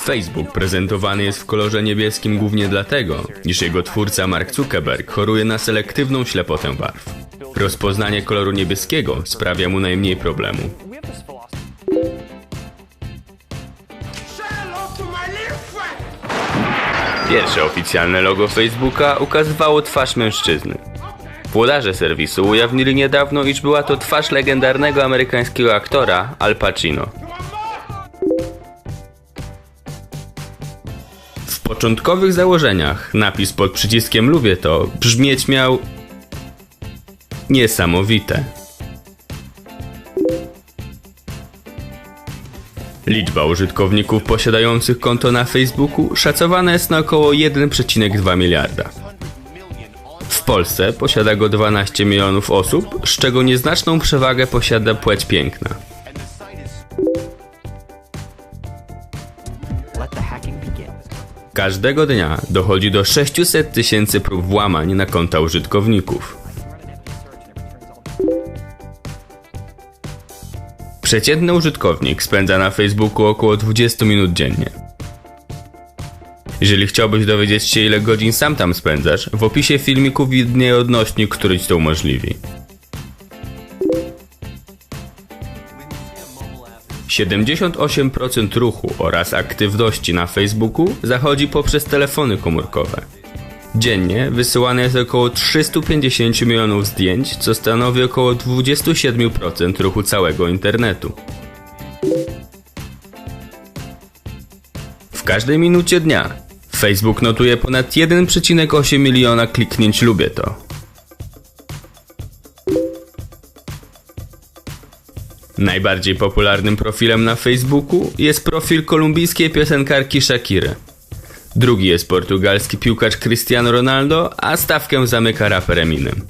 Facebook prezentowany jest w kolorze niebieskim głównie dlatego, iż jego twórca Mark Zuckerberg choruje na selektywną ślepotę barw. Rozpoznanie koloru niebieskiego sprawia mu najmniej problemu. Pierwsze oficjalne logo Facebooka ukazywało twarz mężczyzny. Włodarze serwisu ujawnili niedawno, iż była to twarz legendarnego amerykańskiego aktora Al Pacino. Początkowych założeniach napis pod przyciskiem Lubię to brzmieć miał niesamowite. Liczba użytkowników posiadających konto na Facebooku szacowana jest na około 1,2 miliarda. W Polsce posiada go 12 milionów osób, z czego nieznaczną przewagę posiada płeć piękna. Każdego dnia dochodzi do 600 tysięcy prób włamań na konta użytkowników. Przeciętny użytkownik spędza na Facebooku około 20 minut dziennie. Jeżeli chciałbyś dowiedzieć się ile godzin sam tam spędzasz, w opisie filmiku widnieje odnośnik, który ci to umożliwi. 78% ruchu oraz aktywności na Facebooku zachodzi poprzez telefony komórkowe. Dziennie wysyłane jest około 350 milionów zdjęć, co stanowi około 27% ruchu całego internetu. W każdej minucie dnia Facebook notuje ponad 1,8 miliona kliknięć lubię to. Najbardziej popularnym profilem na Facebooku jest profil kolumbijskiej piosenkarki Shakiry. Drugi jest portugalski piłkarz Cristiano Ronaldo, a stawkę zamyka raper Eminem.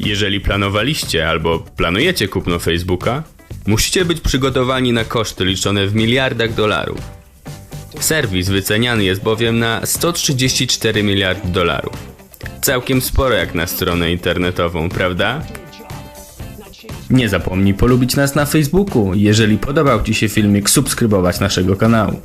Jeżeli planowaliście albo planujecie kupno Facebooka, musicie być przygotowani na koszty liczone w miliardach dolarów. Serwis wyceniany jest bowiem na 134 miliardy dolarów. Całkiem sporo jak na stronę internetową, prawda? Nie zapomnij polubić nas na Facebooku. Jeżeli podobał Ci się filmik, subskrybować naszego kanału.